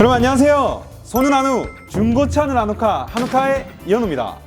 여러분 안녕하세요. 손은 한우, 중고차는 한우카, 한우카의 이현우입니다.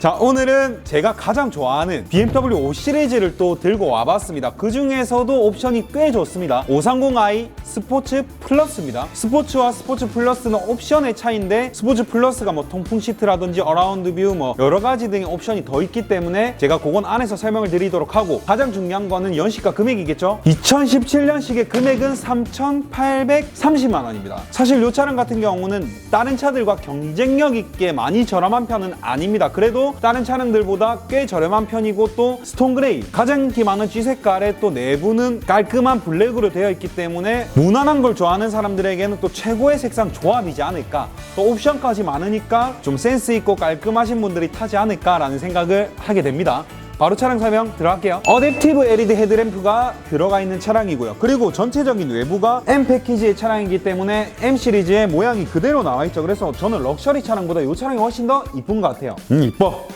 자 오늘은 제가 가장 좋아하는 BMW 5 시리즈를 또 들고 와봤습니다 그 중에서도 옵션이 꽤 좋습니다 530i 스포츠 플러스입니다. 스포츠와 스포츠 플러스는 옵션의 차이인데 스포츠 플러스가 뭐 통풍 시트라든지 어라운드 뷰 뭐 여러 가지 등의 옵션이 더 있기 때문에 제가 그건 안에서 설명을 드리도록 하고 가장 중요한 거는 연식과 금액이겠죠? 2017년식의 금액은 3,830만 원입니다. 사실 이 차량 같은 경우는 다른 차들과 경쟁력 있게 많이 저렴한 편은 아닙니다. 그래도 다른 차량들보다 꽤 저렴한 편이고 또 스톤 그레이 가장 인기 많은 G 색깔의 또 내부는 깔끔한 블랙으로 되어 있기 때문에 무난한 걸 좋아하는 사람들에게는 또 최고의 색상 조합이지 않을까 또 옵션까지 많으니까 좀 센스 있고 깔끔하신 분들이 타지 않을까라는 생각을 하게 됩니다 바로 차량 설명 들어갈게요. 어댑티브 LED 헤드램프가 들어가 있는 차량이고요. 그리고 전체적인 외부가 M 패키지의 차량이기 때문에 M 시리즈의 모양이 그대로 나와 있죠. 그래서 저는 럭셔리 차량보다 이 차량이 훨씬 더 이쁜 것 같아요. 음, 이뻐.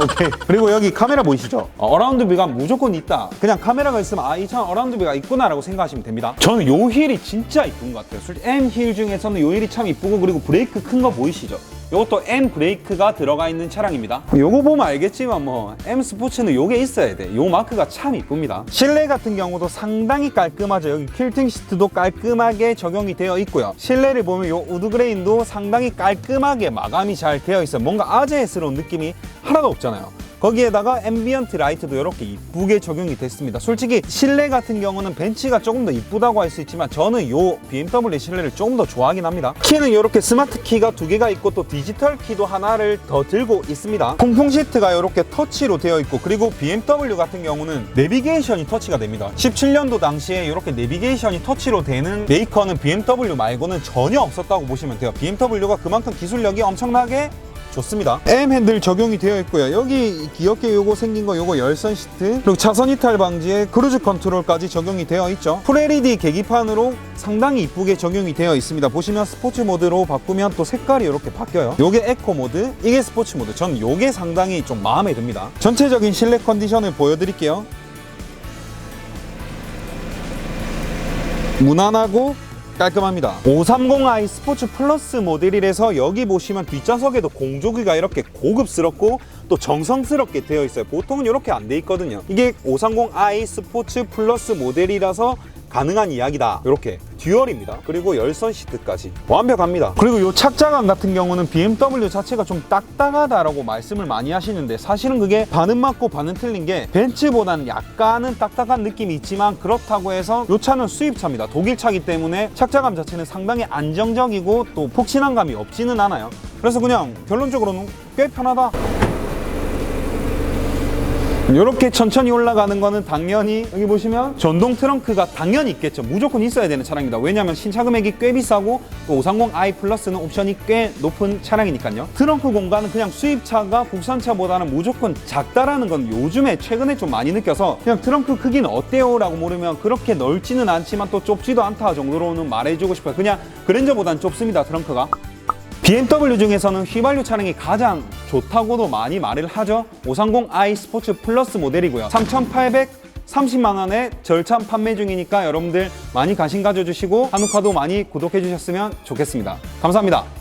오케이. 그리고 여기 카메라 보이시죠? 어, 어라운드 뷰가 무조건 있다. 그냥 카메라가 있으면 아, 이 차는 어라운드 뷰가 있구나라고 생각하시면 됩니다. 저는 요 휠이 진짜 이쁜 것 같아요. 솔직히 M 휠 중에서는 요 휠이 참 이쁘고 그리고 브레이크 큰 거 보이시죠? 요것도 M 브레이크가 들어가 있는 차량입니다. 요거 보면 알겠지만 뭐 M 스포츠는 요게 있어야 돼. 요 마크가 참 이쁩니다. 실내 같은 경우도 상당히 깔끔하죠. 여기 퀼팅 시트도 깔끔하게 적용이 되어 있고요. 실내를 보면 요 우드 그레인도 상당히 깔끔하게 마감이 잘 되어 있어요. 뭔가 아재스러운 느낌이 하나도 없잖아요. 거기에다가 앰비언트 라이트도 이렇게 이쁘게 적용이 됐습니다. 솔직히 실내 같은 경우는 벤츠가 조금 더 이쁘다고 할 수 있지만 저는 요 BMW 실내를 조금 더 좋아하긴 합니다. 키는 이렇게 스마트 키가 두 개가 있고 또 디지털 키도 하나를 더 들고 있습니다. 통풍 시트가 이렇게 터치로 되어 있고 그리고 BMW 같은 경우는 내비게이션이 터치가 됩니다. 17년도 당시에 이렇게 내비게이션이 터치로 되는 메이커는 BMW 말고는 전혀 없었다고 보시면 돼요. BMW가 그만큼 기술력이 엄청나게 좋습니다. M 핸들 적용이 되어 있고요. 여기 귀엽게 요거 생긴 거 요거 열선 시트 그리고 차선 이탈 방지에 크루즈 컨트롤까지 적용이 되어 있죠. 풀 LED 계기판으로 상당히 이쁘게 적용이 되어 있습니다. 보시면 스포츠 모드로 바꾸면 또 색깔이 이렇게 바뀌어요. 요게 에코 모드, 이게 스포츠 모드. 전 요게 상당히 좀 마음에 듭니다. 전체적인 실내 컨디션을 보여드릴게요. 무난하고 깔끔합니다. 530i 스포츠 플러스 모델이라서 여기 보시면 뒷좌석에도 공조기가 이렇게 고급스럽고 또 정성스럽게 되어 있어요. 보통은 이렇게 안 돼 있거든요. 이게 530i 스포츠 플러스 모델이라서 가능한 이야기다. 이렇게 듀얼입니다. 그리고 열선 시트까지 완벽합니다. 그리고 이 착자감 같은 경우는 BMW 자체가 좀 딱딱하다라고 말씀을 많이 하시는데 사실은 그게 반은 맞고 반은 틀린 게 벤츠보다는 약간은 딱딱한 느낌이 있지만 그렇다고 해서 이 차는 수입차입니다. 독일차기 때문에 착자감 자체는 상당히 안정적이고 또 폭신한 감이 없지는 않아요. 그래서 그냥 결론적으로는 꽤 편하다. 이렇게 천천히 올라가는 거는 당연히 여기 보시면 전동 트렁크가 당연히 있겠죠. 무조건 있어야 되는 차량입니다. 왜냐하면 신차 금액이 꽤 비싸고 또 530i 플러스는 옵션이 꽤 높은 차량이니까요. 트렁크 공간은 그냥 수입차가 국산차보다는 무조건 작다라는 건 요즘에 최근에 좀 많이 느껴서 그냥 트렁크 크기는 어때요? 라고 물으면 그렇게 넓지는 않지만 또 좁지도 않다 정도로는 말해주고 싶어요. 그냥 그랜저보다는 좁습니다. 트렁크가. BMW 중에서는 휘발유 차량이 가장 좋다고도 많이 말을 하죠. 530i 스포츠 플러스 모델이고요. 3,830만 원에 절찬 판매 중이니까 여러분들 많이 관심 가져주시고 한우카도 많이 구독해 주셨으면 좋겠습니다. 감사합니다.